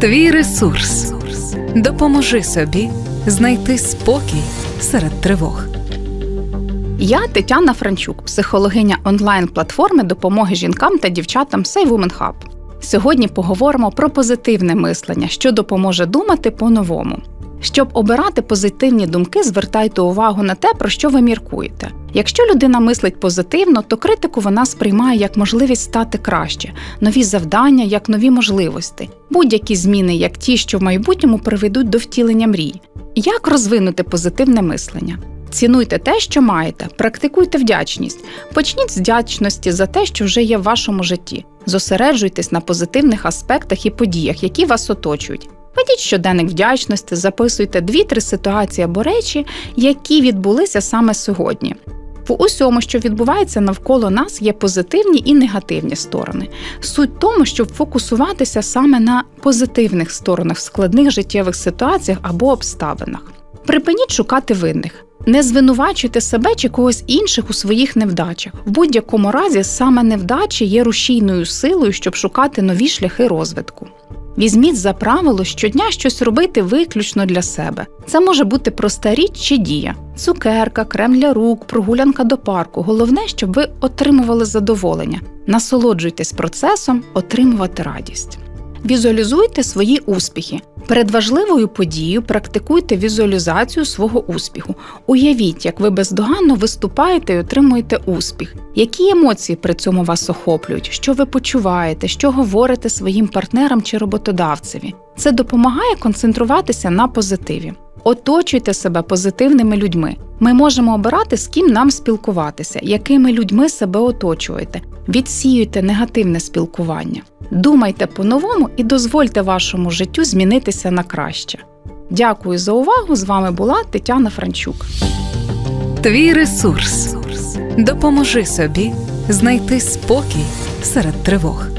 Твій ресурс. Допоможи собі знайти спокій серед тривог. Я Тетяна Франчук, психологиня онлайн-платформи допомоги жінкам та дівчатам Say Women Hub. Сьогодні поговоримо про позитивне мислення, що допоможе думати по-новому. Щоб обирати позитивні думки, звертайте увагу на те, про що ви міркуєте. Якщо людина мислить позитивно, то критику вона сприймає як можливість стати краще, нові завдання як нові можливості, будь-які зміни, як ті, що в майбутньому приведуть до втілення мрій. Як розвинути позитивне мислення? Цінуйте те, що маєте, практикуйте вдячність. Почніть з вдячності за те, що вже є в вашому житті. Зосереджуйтесь на позитивних аспектах і подіях, які вас оточують. Ведіть щоденник вдячності, записуйте 2-3 ситуації або речі, які відбулися саме сьогодні. В усьому, що відбувається навколо нас, є позитивні і негативні сторони. Суть в тому, щоб фокусуватися саме на позитивних сторонах складних життєвих ситуаціях або обставинах. Припиніть шукати винних. Не звинувачуйте себе чи когось інших у своїх невдачах. В будь-якому разі саме невдачі є рушійною силою, щоб шукати нові шляхи розвитку. Візьміть за правило щодня щось робити виключно для себе. Це може бути проста річ чи дія: цукерка, крем для рук, прогулянка до парку. Головне, щоб ви отримували задоволення. Насолоджуйтесь процесом отримувати радість. Візуалізуйте свої успіхи. Перед важливою подією практикуйте візуалізацію свого успіху. Уявіть, як ви бездоганно виступаєте і отримуєте успіх. Які емоції при цьому вас охоплюють, що ви почуваєте, що говорите своїм партнерам чи роботодавцеві. Це допомагає концентруватися на позитиві. Оточуйте себе позитивними людьми. Ми можемо обирати, з ким нам спілкуватися, якими людьми себе оточуєте. Відсіюйте негативне спілкування. Думайте по-новому і дозвольте вашому життю змінитися на краще. Дякую за увагу! З вами була Тетяна Франчук. Твій ресурс. Допоможи собі знайти спокій серед тривог.